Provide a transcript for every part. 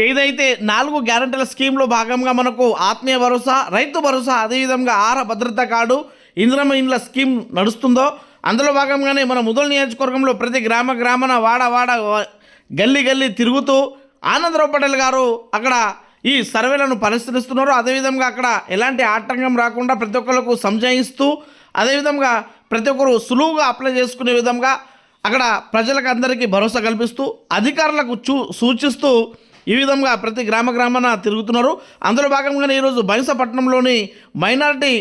ఏదైతే నాలుగు గ్యారంటీల స్కీమ్లో భాగంగా మనకు ఆత్మీయ భరోసా రైతు భరోసా అదేవిధంగా ఆహార భద్రత కార్డు ఇంద్రమ ఇండ్ల స్కీమ్ నడుస్తుందో అందులో భాగంగానే మన ముదల నియోజకవర్గంలో ప్రతి గ్రామ గ్రామన వాడ వాడ గల్లీ గల్లీ తిరుగుతూ ఆనందరావు పటేల్ గారు అక్కడ ఈ సర్వేలను పరిశీలిస్తున్నారు. అదేవిధంగా అక్కడ ఎలాంటి ఆటంకం రాకుండా ప్రతి ఒక్కరికి సంజాయిస్తూ అదేవిధంగా ప్రతి ఒక్కరు సులువుగా అప్లై చేసుకునే విధంగా అక్కడ ప్రజలకు అందరికీ భరోసా కల్పిస్తూ అధికారులకు చూ సూచిస్తూ ఈ విధంగా ప్రతి గ్రామ గ్రామాన తిరుగుతున్నారు. అందులో భాగంగానే ఈరోజు బైంసపట్నంలోని మైనార్టీ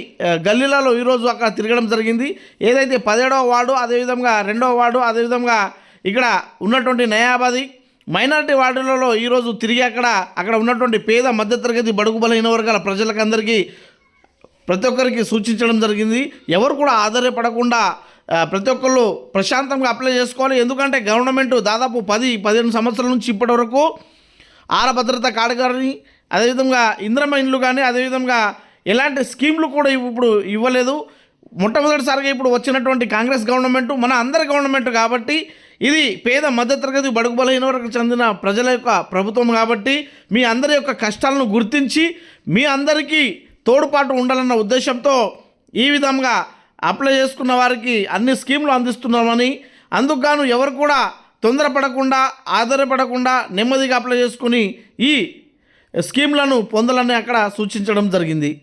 గల్లీలలో ఈరోజు అక్కడ తిరగడం జరిగింది. ఏదైతే పదిహేడవ వార్డు అదేవిధంగా రెండవ వార్డు అదేవిధంగా ఇక్కడ ఉన్నటువంటి నయాబాది మైనార్టీ వార్డులలో ఈరోజు తిరిగి అక్కడ అక్కడ ఉన్నటువంటి పేద మధ్యతరగతి బడుగు బలహీన వర్గాల ప్రజలకందరికీ ప్రతి ఒక్కరికి సూచించడం జరిగింది. ఎవరు కూడా ఆధారపడకుండా ప్రతి ఒక్కళ్ళు ప్రశాంతంగా అప్లై చేసుకోవాలి. ఎందుకంటే గవర్నమెంట్ దాదాపు పది పదిహేను సంవత్సరాల నుంచి ఇప్పటి వరకు ఆరభద్రత భద్రత కార్డు కానీ అదేవిధంగా ఇంద్రమ ఇండ్లు కానీ అదేవిధంగా ఎలాంటి స్కీమ్లు కూడా ఇప్పుడు ఇవ్వలేదు. మొట్టమొదటిసారిగా ఇప్పుడు వచ్చినటువంటి కాంగ్రెస్ గవర్నమెంట్ మన అందరి గవర్నమెంట్ కాబట్టి ఇది పేద మధ్యతరగతి బడుగు బలహీన వరకు చెందిన ప్రజల యొక్క ప్రభుత్వం కాబట్టి మీ అందరి యొక్క కష్టాలను గుర్తించి మీ అందరికీ తోడుపాటు ఉండాలన్న ఉద్దేశంతో ఈ విధంగా అప్లై చేసుకున్న వారికి అన్ని స్కీమ్లు అందిస్తున్నామని అందుకు గాను ఎవరు కూడా తొందరపడకుండా ఆధారపడకుండా నెమ్మదిగా అప్లై చేసుకుని ఈ స్కీమ్లను పొందాలని అక్కడ సూచించడం జరిగింది.